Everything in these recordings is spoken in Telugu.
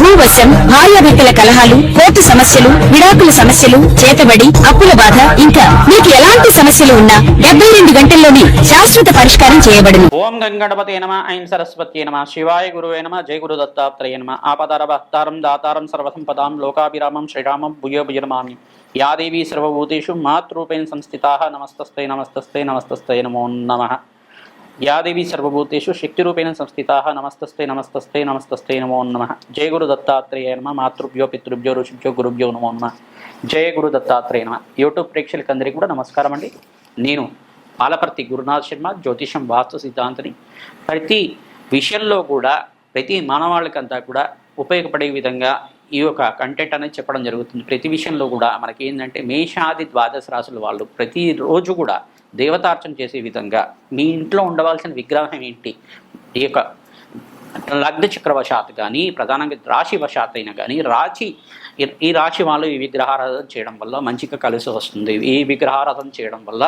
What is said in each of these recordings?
భూవశం భార్యాభర్తల కలహాలు కోర్టు సమస్యలు విడాకుల సమస్యలు చేతబడి అప్పుల బాధ ఇంకా మీకు ఎలాంటి సమస్యలు ఉన్నా డెబ్బై రెండు గంటల్లోనే శాశ్వత పరిష్కారం చేయబడింది ఓం గంగణపతి నమ ఐం సరస్వతి నమ శివాయ గురువే నమ జయ గురు దత్తాత్రేయ నమ ఆపదార భక్తారం దాతారం సర్వసంపదాం లోకాభిరామం శ్రీరామం భూయో భుజనమామి యాదేవి సర్వభూతేషు మాతృపేణ సంస్థితా నమస్తస్తే నమస్తస్తే నమస్తస్తే నమో నమ. యాదేవి సర్వభూతేషు శక్తిరూపేణ సంస్థితా నమస్తస్తే నమస్తస్తే నమస్తస్తే నమో నమ. జయ గురు దత్తాత్రేయ నమ. మాతృభ్యో పితృభ్యో ఋషిభ్యో గురుభ్యో నమో నమ. జయ గురు దత్తాత్రేయ నమ. యూట్యూబ్ ప్రేక్షకులందరికీ కూడా నమస్కారం అండి. నేను పాలపర్తి గురునాథ్ శర్మ జ్యోతిషం వాస్తు సిద్ధాంతని. ప్రతి విషయంలో కూడా ప్రతి మానవాళికంతా కూడా ఉపయోగపడే విధంగా ఈ యొక్క కంటెంట్ అనేది చెప్పడం జరుగుతుంది. ప్రతి విషయంలో కూడా మనకి ఏంటంటే మేషాది ద్వాదశ రాశుల వాళ్ళు ప్రతిరోజు కూడా దేవతార్చన చేసే విధంగా మీ ఇంట్లో ఉండవలసిన విగ్రహం ఏంటి? ఈ యొక్క లగ్న చక్రవశాత్ కానీ ప్రధానంగా రాశి వశాత్ అయినా కానీ రాశి ఈ- రాశి వాళ్ళు ఈ విగ్రహారాధన చేయడం వల్ల మంచిగా కలిసి వస్తుంది. ఈ విగ్రహారాధన చేయడం వల్ల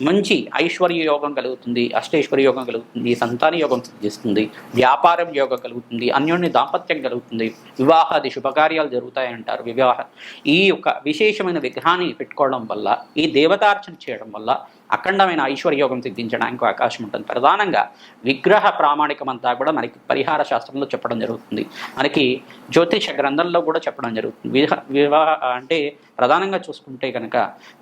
మంచి ఐశ్వర్య యోగం కలుగుతుంది అష్టైశ్వర్య యోగం కలుగుతుంది సంతాన యోగం సిద్ధిస్తుంది వ్యాపారం యోగం కలుగుతుంది అన్యోన్య దాంపత్యం కలుగుతుంది వివాహాది శుభకార్యాలు జరుగుతాయి అంటారు వివాహ ఈ యొక్క విశేషమైన విగ్రహాన్ని పెట్టుకోవడం వల్ల ఈ దేవతార్చన చేయడం వల్ల అఖండమైన ఐశ్వర్యోగం సిద్ధించడానికి అవకాశం ఉంటుంది. ప్రధానంగా విగ్రహ ప్రామాణికం అంతా కూడా మనకి పరిహార శాస్త్రంలో చెప్పడం జరుగుతుంది. మనకి జ్యోతిష గ్రంథంలో కూడా చెప్పడం జరుగుతుంది. వివాహ వివాహ అంటే ప్రధానంగా చూసుకుంటే కనుక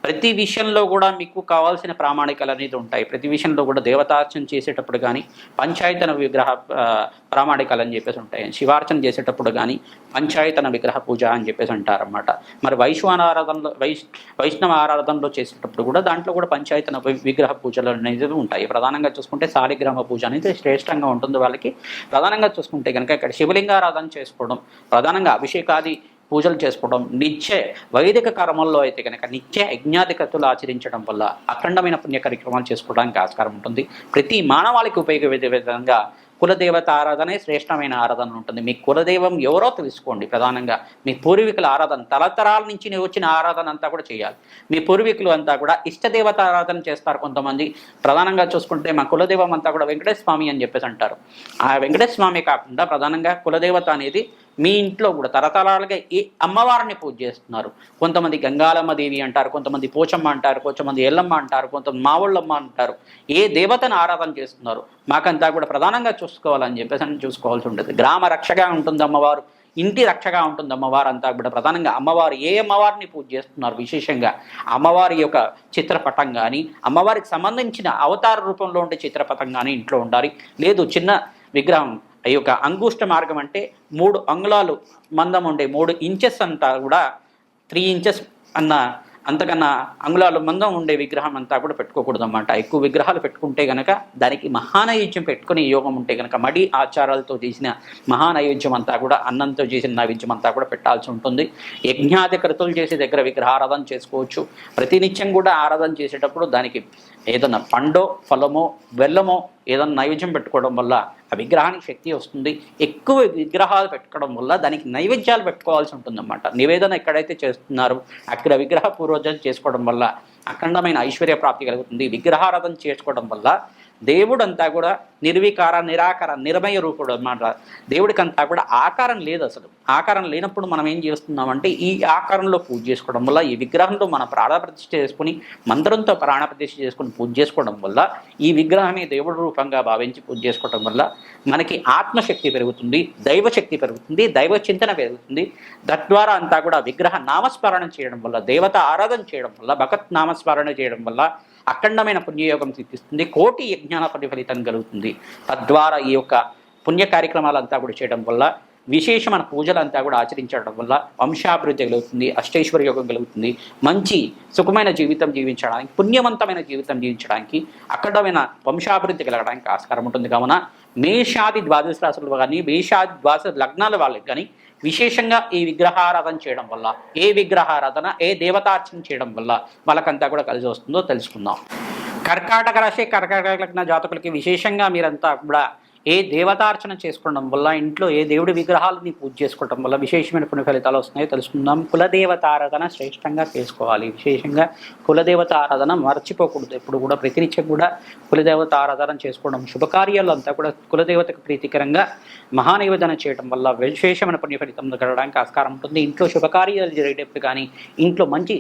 ప్రతి విషయంలో కూడా మీకు కావాల్సిన ప్రామాణికలు అనేది ఉంటాయి. ప్రతి విషయంలో కూడా దేవతార్చన చేసేటప్పుడు కానీ పంచాయతన విగ్రహ ఆ, ప్రామాణికాలు అని చెప్పేసి ఉంటాయి. శివార్చన చేసేటప్పుడు కానీ పంచాయతన విగ్రహ పూజ అని చెప్పేసి అంటారన్నమాట. మరి వైశ్వాన ఆరాధనలో వైష్ వైష్ణవ ఆరాధనలో చేసేటప్పుడు కూడా దాంట్లో కూడా పంచాయతన విగ్రహ పూజలు అనేది ఉంటాయి. ప్రధానంగా చూసుకుంటే శాలిగ్రామ పూజ అనేది శ్రేష్టంగా ఉంటుంది వాళ్ళకి. ప్రధానంగా చూసుకుంటే కనుక ఇక్కడ శివలింగారాధన చేసుకోవడం ప్రధానంగా అభిషేకాది పూజలు చేసుకోవడం నిత్య వైదిక కర్మల్లో అయితే కనుక నిత్య యజ్ఞాధికతులు ఆచరించడం వల్ల అఖండమైన పుణ్య కార్యక్రమాలు చేసుకోవడానికి ఆస్కారం ఉంటుంది. ప్రతి మానవాళికి ఉపయోగపడే విధంగా కులదేవత ఆరాధనే శ్రేష్టమైన ఆరాధన ఉంటుంది. మీ కులదైవం ఎవరో తెలుసుకోండి ప్రధానంగా. మీ పూర్వీకుల ఆరాధన తలతరాల నుంచి వచ్చిన ఆరాధన అంతా కూడా చేయాలి. మీ పూర్వీకులు అంతా కూడా ఇష్టదేవత ఆరాధన చేస్తారు కొంతమంది. ప్రధానంగా చూసుకుంటే మా కులదైవం అంతా కూడా వెంకటేశ్వర స్వామి అని చెప్పేసి అంటారు. ఆ వెంకటేశ్వర స్వామి కాకుండా ప్రధానంగా కులదేవత అనేది మీ ఇంట్లో కూడా తరతరాలుగా ఏ అమ్మవారిని పూజ చేస్తున్నారు. కొంతమంది గంగాలమ్మ దేవి అంటారు కొంతమంది పోచమ్మ అంటారు కొంతమంది ఎల్లమ్మ అంటారు కొంతమంది మావుళ్ళమ్మ అంటారు. ఏ దేవతను ఆరాధన చేస్తున్నారు? మాకంతా కూడా ప్రధానంగా చూసుకోవాలని చెప్పేసి అని చూసుకోవాల్సి ఉంటుంది. గ్రామ రక్షగా ఉంటుంది అమ్మవారు ఇంటి రక్షగా ఉంటుంది అమ్మవారు అంతా కూడా ప్రధానంగా. అమ్మవారు ఏ అమ్మవారిని పూజ చేస్తున్నారు విశేషంగా? అమ్మవారి యొక్క చిత్రపటం కానీ అమ్మవారికి సంబంధించిన అవతార రూపంలో ఉండే చిత్రపటం కానీ ఇంట్లో ఉండాలి. లేదు చిన్న విగ్రహం ఈ యొక్క అంగుష్ట మార్గం అంటే మూడు అంగుళాలు మందం ఉండే మూడు ఇంచెస్ అంతా కూడా త్రీ ఇంచెస్ అన్న అంతకన్నా అంగుళాలు మందం ఉండే విగ్రహం అంతా కూడా పెట్టుకోకూడదు అన్నమాట ఎక్కువ విగ్రహాలు పెట్టుకుంటే గనక దానికి మహానైవేద్యం పెట్టుకునే యోగం ఉంటే గనక మడి ఆచారాలతో చేసిన మహానైవేద్యం అంతా కూడా అన్నంతో చేసిన నైవేద్యం అంతా కూడా పెట్టాల్సి ఉంటుంది. యజ్ఞాది కృతులు చేసే దగ్గర విగ్రహారాధన చేసుకోవచ్చు. ప్రతినిత్యం కూడా ఆరాధన చేసేటప్పుడు దానికి ఏదన్నా పండో ఫలమో బెల్లమో ఏదైనా నైవేద్యం పెట్టుకోవడం వల్ల ఆ విగ్రహానికి శక్తి వస్తుంది. ఎక్కువ విగ్రహాలు పెట్టుకోవడం వల్ల దానికి నైవేద్యాలు పెట్టుకోవాల్సి ఉంటుందన్నమాట. నివేదన ఎక్కడైతే చేస్తున్నారో అక్కడ విగ్రహ పూర్వజలు చేసుకోవడం వల్ల అఖండమైన ఐశ్వర్య ప్రాప్తి కలుగుతుంది. విగ్రహారాధన చేసుకోవడం వల్ల దేవుడంతా కూడా నిర్వికార నిరాకార నిర్మయ రూపుడు అన్నమాట. దేవుడికంతా కూడా ఆకారం లేదు అసలు. ఆకారం లేనప్పుడు మనం ఏం చేస్తున్నామంటే ఈ ఆకారంలో పూజ చేసుకోవడం వల్ల ఈ విగ్రహంలో మన ప్రాణప్రతిష్ఠ చేసుకుని మంత్రంతో ప్రాణప్రతిష్ఠ చేసుకుని పూజ చేసుకోవడం వల్ల ఈ విగ్రహమే దేవుడి రూపంగా భావించి పూజ చేసుకోవడం వల్ల మనకి ఆత్మశక్తి పెరుగుతుంది దైవశక్తి పెరుగుతుంది దైవ చింతన పెరుగుతుంది. తద్వారా అంతా కూడా విగ్రహ నామస్మరణ చేయడం వల్ల దేవత ఆరాధన చేయడం వల్ల భగత్ నామస్మరణ చేయడం వల్ల అఖండమైన పుణ్యయోగం సిద్ధిస్తుంది. కోటి యజ్ఞాన ప్రతిఫలితం కలుగుతుంది. తద్వారా ఈ యొక్క పుణ్య కార్యక్రమాలంతా కూడా చేయడం వల్ల విశేషమైన పూజలంతా కూడా ఆచరించడం వల్ల వంశాభివృద్ధి కలుగుతుంది అష్టైశ్వర్య యోగం కలుగుతుంది. మంచి సుఖమైన జీవితం జీవించడానికి పుణ్యవంతమైన జీవితం జీవించడానికి అఖండమైన వంశాభివృద్ధి కలగడానికి ఆస్కారం ఉంటుంది. కావున మేషాది ద్వాదశ రాశులు కానీ మేషాది ద్వాదశ లగ్నాల వాళ్ళకి కానీ విశేషంగా ఈ విగ్రహారాధన చేయడం వల్ల ఏ విగ్రహారాధన ఏ దేవతార్చన చేయడం వల్ల వాళ్ళకంతా కూడా కలిసి వస్తుందో తెలుసుకుందాం. కర్కాటక రాశి కర్కాటక జాతకులకి విశేషంగా మీరంతా కూడా ఏ దేవతార్చన చేసుకోవడం వల్ల ఇంట్లో ఏ దేవుడి విగ్రహాలని పూజ చేసుకోవడం వల్ల విశేషమైన పుణ్య ఫలితాలు వస్తున్నాయో తెలుసుకుందాం. కులదేవత ఆరాధన శ్రేష్టంగా చేసుకోవాలి. విశేషంగా కులదేవత ఆరాధన మర్చిపోకూడదు. ఎప్పుడు కూడా ప్రతినిత్యం కూడా కులదేవత ఆరాధన చేసుకోవడం శుభకార్యాలు అంతా కూడా కులదేవతకు ప్రీతికరంగా మహానివేదన చేయడం వల్ల విశేషమైన పుణ్య ఫలితం కలగడానికి ఆస్కారం ఉంటుంది. ఇంట్లో శుభకార్యాలు జరిగేటప్పుడు కానీ ఇంట్లో మంచి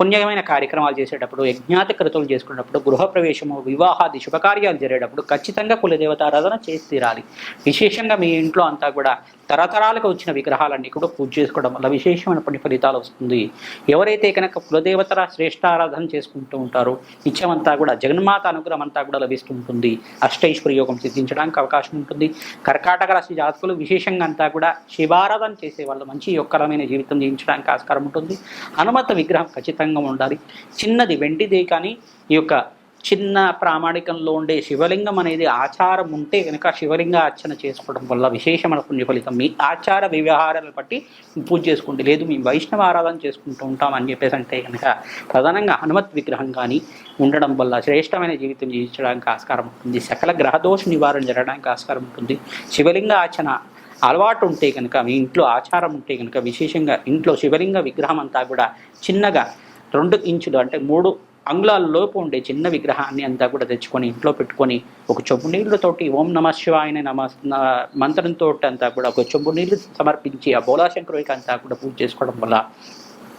పుణ్యమైన కార్యక్రమాలు చేసేటప్పుడు యజ్ఞాత కృతులు చేసుకున్నప్పుడు గృహప్రవేశము వివాహాది శుభకార్యాలు జరిగేటప్పుడు ఖచ్చితంగా కులదేవతారాధన చేసి తీరాలి. విశేషంగా మీ ఇంట్లో అంతా కూడా తరతరాలకు వచ్చిన విగ్రహాలన్నీ కూడా పూజ చేసుకోవడం వల్ల విశేషమైన పని ఫలితాలు వస్తుంది. ఎవరైతే కనుక కులదేవతల శ్రేష్ఠారాధన చేసుకుంటూ ఉంటారో నిత్యమంతా కూడా జగన్మాత అనుగ్రహం అంతా కూడా లభిస్తూ ఉంటుంది. అష్టైశ్వర్య యోగం సిద్ధించడానికి అవకాశం ఉంటుంది. కర్కాటక రాశి జాతకులు విశేషంగా అంతా కూడా శివారాధన చేసే వాళ్ళు మంచి యొక్కరమైన జీవితం జీవించడానికి ఆస్కారం ఉంటుంది. హనుమత విగ్రహం ఖచ్చితంగా ఉండాలి. చిన్నది వెండిదే కానీ ఈ యొక్క చిన్న ప్రామాణికంలో ఉండే శివలింగం అనేది ఆచారం ఉంటే కనుక శివలింగ అర్చన చేసుకోవడం వల్ల విశేషమైన పుణ్య ఫలితం మీ ఆచార వ్యవహారాలను బట్టి పూజ చేసుకోండి. లేదు మేము వైష్ణవ ఆరాధన చేసుకుంటూ ఉంటాం అని చెప్పేసి అంటే కనుక ప్రధానంగా హనుమత్ విగ్రహం కానీ ఉండడం వల్ల శ్రేష్టమైన జీవితం జీవించడానికి ఆస్కారం ఉంటుంది. సకల గ్రహదోష నివారణ జరగడానికి ఆస్కారం ఉంటుంది. శివలింగ ఆచన అలవాటు ఉంటే కనుక మీ ఇంట్లో ఆచారం ఉంటే కనుక విశేషంగా ఇంట్లో శివలింగ విగ్రహం అంతా కూడా చిన్నగా రెండు ఇంచులు అంటే మూడు అంగుళాల లోపు ఉండే చిన్న విగ్రహాన్ని అంతా కూడా తెచ్చుకొని ఇంట్లో పెట్టుకొని ఒక చెంబు నీళ్ళతోటి ఓం నమ శివాయన నమ మంత్రంతో అంతా కూడా ఒక చెంబు నీళ్ళు సమర్పించి ఆ బోలాశంకరుడికి అంతా కూడా పూజ చేసుకోవడం వల్ల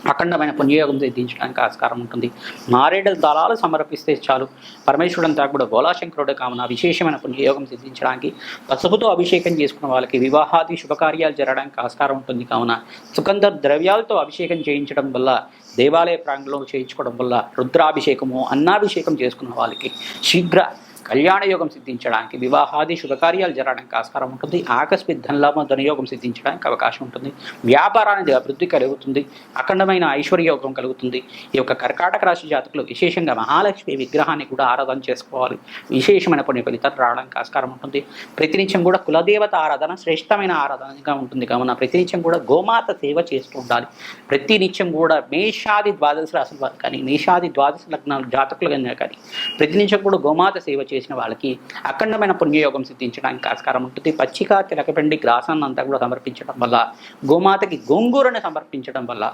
అఖండమైన పుణ్యయోగం సిద్ధించడానికి ఆస్కారం ఉంటుంది. మారేడు దళాలు సమర్పిస్తే చాలు. పరమేశ్వరుడు అంతా కూడా బోలాశంకరుడు కావున విశేషమైన పుణ్యయోగం సిద్ధించడానికి పసుపుతో అభిషేకం చేసుకున్న వాళ్ళకి వివాహాది శుభకార్యాలు జరగడానికి ఆస్కారం ఉంటుంది. కావున సుగంధ ద్రవ్యాలతో అభిషేకం చేయించడం వల్ల దేవాలయ ప్రాంగణంలో చేయించుకోవడం వల్ల రుద్రాభిషేకము అన్నాభిషేకం చేసుకున్న వాళ్ళకి శీఘ్ర కళ్యాణ యోగం సిద్ధించడానికి వివాహాది శుభకార్యాలు జరగడానికి ఆస్కారం ఉంటుంది. ఆకస్మిక ధనలాభ ధనయోగం సిద్ధించడానికి అవకాశం ఉంటుంది. వ్యాపారానికి అభివృద్ధి కలుగుతుంది. అఖండమైన ఐశ్వర్యోగం కలుగుతుంది. ఈ యొక్క కర్కాటక రాశి జాతకులు విశేషంగా మహాలక్ష్మి విగ్రహాన్ని కూడా ఆరాధన చేసుకోవాలి. విశేషమైన పుణ్య ఫలితాలు రావడానికి ఆస్కారం ఉంటుంది. ప్రతినిత్యం కూడా కులదేవత ఆరాధన శ్రేష్టమైన ఆరాధనగా ఉంటుంది. కావున ప్రతినిత్యం కూడా గోమాత సేవ చేస్తూ ఉండాలి. ప్రతినిత్యం కూడా మేషాది ద్వాదశ రాశులు కానీ మేషాది ద్వాదశ లగ్నాలు జాతకులు కన్నా కానీ ప్రతినిత్యం కూడా గోమాత సేవ చేసిన వాళ్ళకి అఖండమైన పుణ్యయోగం సిద్ధించడానికి ఆస్కారం ఉంటుంది. పచ్చిక తిలకపిండి గ్రాసాన్ని అంతా కూడా సమర్పించడం వల్ల గోమాతకి గోంగూరని సమర్పించడం వల్ల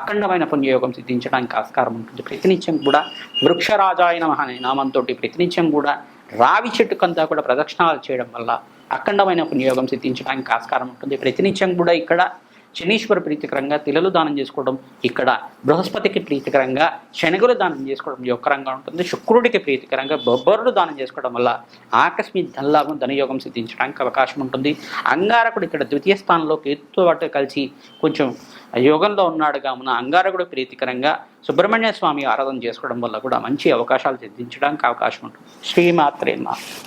అఖండమైన పుణ్యయోగం సిద్ధించడానికి ఆస్కారం ఉంటుంది. ప్రతినిత్యం కూడా వృక్షరాజాయన అనే నామంతో ప్రతినిత్యం కూడా రావి చెట్టుకంతా కూడా ప్రదక్షిణాలు చేయడం వల్ల అఖండమైన పుణ్యయోగం సిద్ధించడానికి ఆస్కారం ఉంటుంది. ప్రతినిత్యం కూడా ఇక్కడ శనీశ్వర ప్రీతికరంగా తిలలు దానం చేసుకోవడం ఇక్కడ బృహస్పతికి ప్రీతికరంగా శనగులు దానం చేసుకోవడం యొక్కరంగా ఉంటుంది. శుక్రుడికి ప్రీతికరంగా బొబ్బరుడు దానం చేసుకోవడం వల్ల ఆకస్మిక ధనలాభం ధనయోగం సిద్ధించడానికి అవకాశం ఉంటుంది. అంగారకుడు ఇక్కడ ద్వితీయ స్థానంలో కేతుతో పాటు కలిసి కొంచెం యోగంలో ఉన్నాడు కావున అంగారకుడు ప్రీతికరంగా సుబ్రహ్మణ్య స్వామి ఆరాధన చేసుకోవడం వల్ల కూడా మంచి అవకాశాలు సిద్ధించడానికి అవకాశం ఉంటుంది. శ్రీమాత్రేమ మా